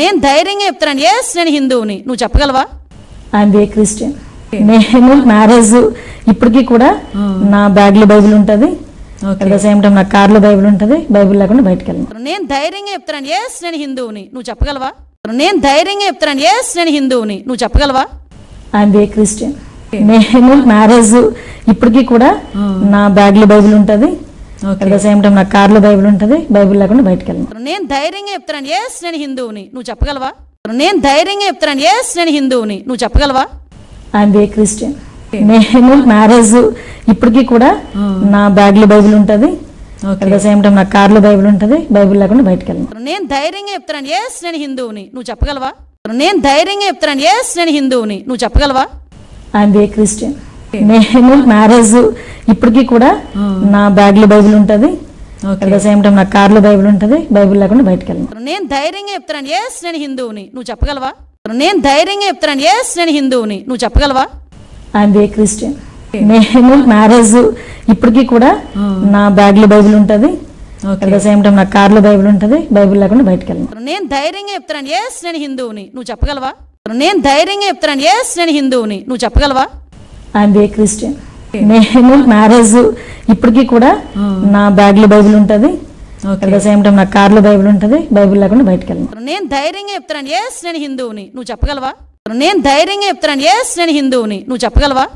నేను ధైర్యంగా చెప్తాను ఎస్ నేను హిందువుని. నువ్వు చెప్పగలవా? ఐఎమ్ ఏ క్రిస్టియన్ నేను మ్యారేజ్ ఇప్పటికీ కూడా నా బ్యాగ్లో బైబిల్ ఉంటుంది. అట్ ద సేమ్ టైం నా కార్లో బైబిల్ ఉంటుంది. బైబిల్ లేకుండా బయటకు వెళ్ళను. నేను ధైర్యంగా చెప్తాను ఎస్ నేను హిందువుని. నువ్వు చెప్పగలవా? నేను ధైర్యంగా చెప్తాను ఎస్ నేను హిందువుని. నువ్వు చెప్పగలవా? ఐఎమ్ ఏ క్రిస్టియన్ నేను మ్యారేజ్ ఇప్పటికీ కూడా నా బ్యాగ్లో బైబిల్ ఉంటుంది. అట్ ద సేమ్ టైం నా కార్లో బైబిల్ ఉంటుంది బైబిల్ లేకుండా బయటకు వెళ్ళను. నేను ధైర్యంగా చెప్తాను ఎస్ నేను హిందువుని. నువ్వు చెప్పగలవా? నేను ధైర్యంగా చెప్తాను ఎస్ నేను హిందువుని. నువ్వు చెప్పగలవా? ఐఎమ్ ఏ క్రిస్టియన్ నేను మ్యారేజ్ ఇప్పటికీ కూడా నా బ్యాగ్లో బైబిల్ ఉంటుంది. అట్ ద సేమ్ టైం నా కార్లో బైబిల్ ఉంటుంది బైబిల్ లేకుండా బయటకు వెళ్ళను. నేను ధైర్యంగా చెప్తాను ఎస్ నేను హిందువుని. నువ్వు చెప్పగలవా? నేను ధైర్యంగా చెప్తాను ఎస్ నేను హిందువుని. నువ్వు చెప్పగలవా? ఐఎమ్ ఏ క్రిస్టియన్ నేను మ్యారేజ్ ఇప్పటికీ కూడా నా బ్యాగ్లో బైబిల్ ఉంటుంది. అట్ ద సేమ్ టైం నా కార్లో బైబిల్ ఉంటుంది. బైబిల్ లేకుండా బయటకు వెళ్ళను. నేను ధైర్యంగా చెప్తాను ఎస్ నేను హిందువుని. నువ్వు చెప్పగలవా? నేను ధైర్యంగా చెప్తాను ఎస్ నేను హిందువుని. నువ్వు చెప్పగలవా? ఐఎమ్ ఏ క్రిస్టియన్ నేను మ్యారేజ్ ఇప్పటికీ కూడా నా బ్యాగ్లో బైబిల్ ఉంటుంది. అట్ ద సేమ్ టైం నా కార్లో బైబిల్ ఉంటుంది. బైబిల్ లేకుండా బయటకు వెళ్ళను. నేను ధైర్యంగా చెప్తాను ఎస్ నేను హిందువుని. నువ్వు చెప్పగలవా? నేను ధైర్యంగా చెప్తాను ఎస్ నేను హిందువుని. నువ్వు చెప్పగలవా? ఐఎమ్ ఏ క్రిస్టియన్ నేను మ్యారేజ్ ఇప్పటికీ కూడా నా బ్యాగ్లో బైబిల్ ఉంటుంది. అట్ ద సేమ్ టైం నా కార్లో బైబిల్ ఉంటుంది. బైబిల్ లేకుండా బయటకు వెళ్ళను. నేను ధైర్యంగా చెప్తాను ఎస్ నేను హిందువుని. నువ్వు చెప్పగలవా? నేను ధైర్యంగా చెప్తాను ఎస్ నేను హిందువుని. నువ్వు చెప్పగలవా?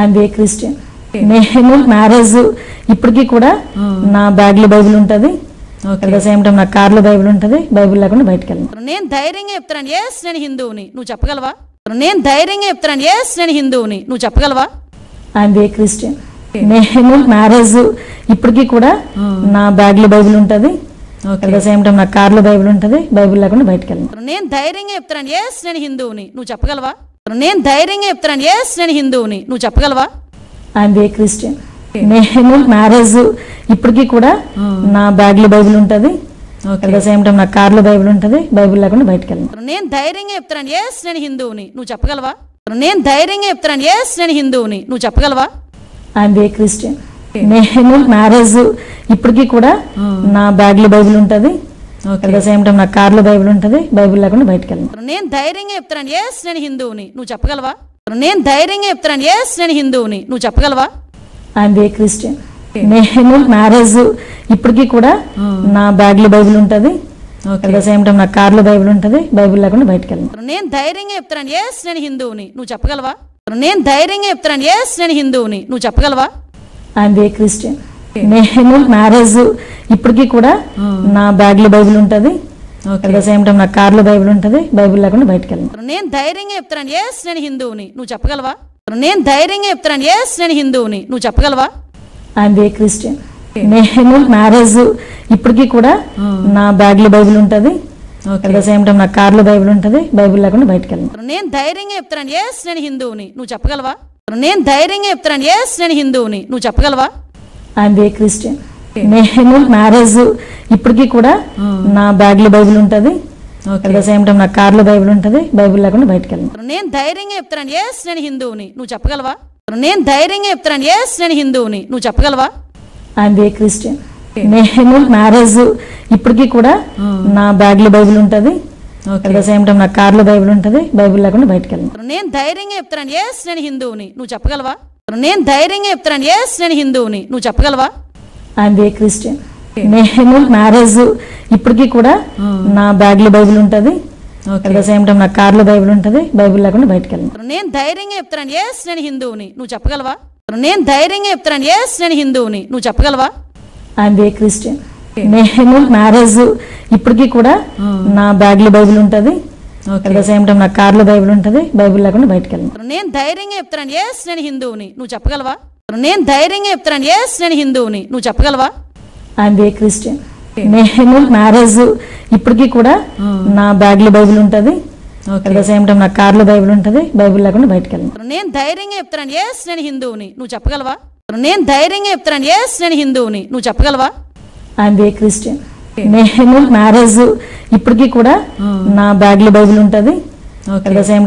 ఐఎమ్ ఏ క్రిస్టియన్ నేను మ్యారేజ్ ఇప్పటికీ కూడా నా బ్యాగ్లో బైబిల్ ఉంటుంది. అట్ ద సేమ్ టైం నా కార్లో బైబిల్ ఉంటుంది. బైబిల్ లేకుండా బయటకు వెళ్ళను. నేను ధైర్యంగా చెప్తాను ఎస్ నేను హిందువుని. నువ్వు చెప్పగలవా? నేను ధైర్యంగా చెప్తాను ఎస్ నేను హిందువుని. నువ్వు చెప్పగలవా? ఐఎమ్ ఏ క్రిస్టియన్ నేను మ్యారేజ్ ఇప్పటికీ కూడా నా బ్యాగ్లో బైబిల్ ఉంటుంది. అట్ ద సేమ్ టైం నా కార్లో బైబిల్ ఉంటుంది. బైబిల్ లేకుండా బయటకు వెళ్ళను. నేను ధైర్యంగా చెప్తాను ఎస్ నేను హిందువుని. నువ్వు చెప్పగలవా? నేను ధైర్యంగా చెప్తాను ఎస్ నేను హిందువుని. నువ్వు చెప్పగలవా? ఐఎమ్ ఏ క్రిస్టియన్ నేను మ్యారేజ్ ఇప్పటికీ కూడా నా బ్యాగ్లో బైబిల్ ఉంటుంది. అట్ ద సేమ్ టైం నా కార్లో బైబిల్ ఉంటుంది బైబిల్ లేకుండా బయటకు వెళ్ళను. నేను ధైర్యంగా చెప్తాను ఎస్ నేను హిందువుని. నువ్వు చెప్పగలవా? నేను ధైర్యంగా చెప్తాను ఎస్ నేను హిందువుని. నువ్వు చెప్పగలవా? ఐఎమ్ ఏ క్రిస్టియన్ నేను మ్యారేజ్ ఇప్పటికీ కూడా నా బ్యాగ్లో బైబిల్ ఉంటుంది. అట్ ద సేమ్ టైం నా కార్లో బైబిల్ ఉంటుంది బైబిల్ లేకుండా బయటకు వెళ్ళను. నేను ధైర్యంగా చెప్తాను ఎస్ నేను హిందువుని. నువ్వు చెప్పగలవా? నేను ధైర్యంగా చెప్తాను ఎస్ నేను హిందువుని. నువ్వు చెప్పగలవా? ఐఎమ్ ఏ క్రిస్టియన్ నేను మ్యారేజ్ ఇప్పటికీ కూడా నా బ్యాగ్లో బైబిల్ ఉంటుంది. అట్ ద సేమ్ టైం నా కార్లో బైబిల్ ఉంటుంది. బైబిల్ లేకుండా బయటకు వెళ్ళను. నేను ధైర్యంగా చెప్తాను ఎస్ నేను హిందువుని. నువ్వు చెప్పగలవా? నేను ధైర్యంగా చెప్తాను ఎస్ నేను హిందువుని. నువ్వు చెప్పగలవా? ఐఎమ్ ఏ క్రిస్టియన్ నేను మ్యారేజ్ ఇప్పటికీ కూడా నా బ్యాగ్లో బైబిల్ ఉంటుంది. అట్ ద సేమ్ టైం నా కార్లో బైబిల్ ఉంటుంది. బైబిల్ లేకుండా బయటకు వెళ్ళను. నేను ధైర్యంగా చెప్తాను ఎస్ నేను హిందువుని. నువ్వు చెప్పగలవా? నేను ధైర్యంగా చెప్తాను ఎస్ నేను హిందువుని. నువ్వు చెప్పగలవా? ఐఎమ్ ఏ క్రిస్టియన్ నేను మ్యారేజ్ ఇప్పటికీ కూడా నా బ్యాగ్లో బైబిల్ ఉంటుంది. సేమ్ టైం నా కార్లో బైబిల్ ఉంటుంది. బైబిల్ లేకుండా బయటకు వెళ్ళను. నేను ధైర్యంగా చెప్తాను ఎస్ నేను హిందువుని. నువ్వు చెప్పగలవా? నేను ధైర్యంగా చెప్తాను ఎస్ నేను హిందువుని. నువ్వు చెప్పగలవా? ఐఎమ్ ఏ క్రిస్టియన్ నేను మ్యారేజ్ ఇప్పటికీ కూడా నా బ్యాగ్లో బైబిల్ ఉంటుంది. సేమ్ టైం నా కార్లో బైబిల్ ఉంటుంది. బైబిల్ లేకుండా బయటకు వెళ్ళను. నేను ధైర్యంగా చెప్తాను ఎస్ నేను హిందువుని. నువ్వు చెప్పగలవా? నేను ధైర్యంగా చెప్తాను ఎస్ నేను హిందువుని. నువ్వు చెప్పగలవా? ఐఎమ్ క్రిస్టియన్ నేను మ్యారేజ్ ఇప్పటికీ కూడా నా బ్యాగ్లో బైబిల్ ఉంటుంది. అట్ ద సేమ్ టైం నా కార్లో బైబిల్ ఉంటుంది. బైబిల్ లేకుండా బయటకు వెళ్ళను. నేను ధైర్యంగా చెప్తాను ఎస్ నేను హిందువుని. నువ్వు చెప్పగలవా? నేను ధైర్యంగా చెప్తాను ఎస్ నేను హిందువుని. నువ్వు చెప్పగలవా? ఐఎమ్ ఏ క్రిస్టియన్ నేను మ్యారేజ్ ఇప్పటికీ కూడా నా బ్యాగ్లో బైబిల్ ఉంటుంది. అట్ ద సేమ్ టైం నా కార్లో బైబిల్ ఉంటుంది బైబిల్ లేకుండా బయటకు వెళ్ళను. నేను ధైర్యంగా చెప్తాను ఎస్ నేను హిందువుని. నువ్వు చెప్పగలవా? నేను ధైర్యంగా చెప్తాను ఎస్ నేను హిందువుని. నువ్వు చెప్పగలవా? ఐఎమ్ ఏ క్రిస్టియన్ నేను మ్యారేజ్ ఇప్పటికీ కూడా నా బ్యాగ్లో బైబిల్ ఉంటుంది. అట్ ద సేమ్ టైం నా కార్లో బైబిల్ ఉంటుంది బైబిల్ లేకుండా బయటకు వెళ్ళను. నేను ధైర్యంగా చెప్తాను ఎస్ నేను హిందువుని. నువ్వు చెప్పగలవా? నేను ధైర్యంగా చెప్తాను ఎస్ నేను హిందువుని. నువ్వు చెప్పగలవా? ఐఎమ్ ఏ క్రిస్టియన్ నేను మ్యారేజ్ ఇప్పటికీ కూడా నా బ్యాగ్లో బైబిల్ ఉంటుంది. అట్ ద సేమ్ టైం నా కార్లో బైబిల్ ఉంటుంది. బైబిల్ లేకుండా బయటకు వెళ్ళను. నేను ధైర్యంగా చెప్తాను ఎస్ నేను హిందువుని. నువ్వు చెప్పగలవా? నేను ధైర్యంగా చెప్తాను ఎస్ నేను హిందువుని. నువ్వు చెప్పగలవా? ఐఎమ్ ఏ క్రిస్టియన్ నేను మ్యారేజ్ ఇప్పటికీ కూడా నా బ్యాగ్లో బైబిల్ ఉంటుంది. At the same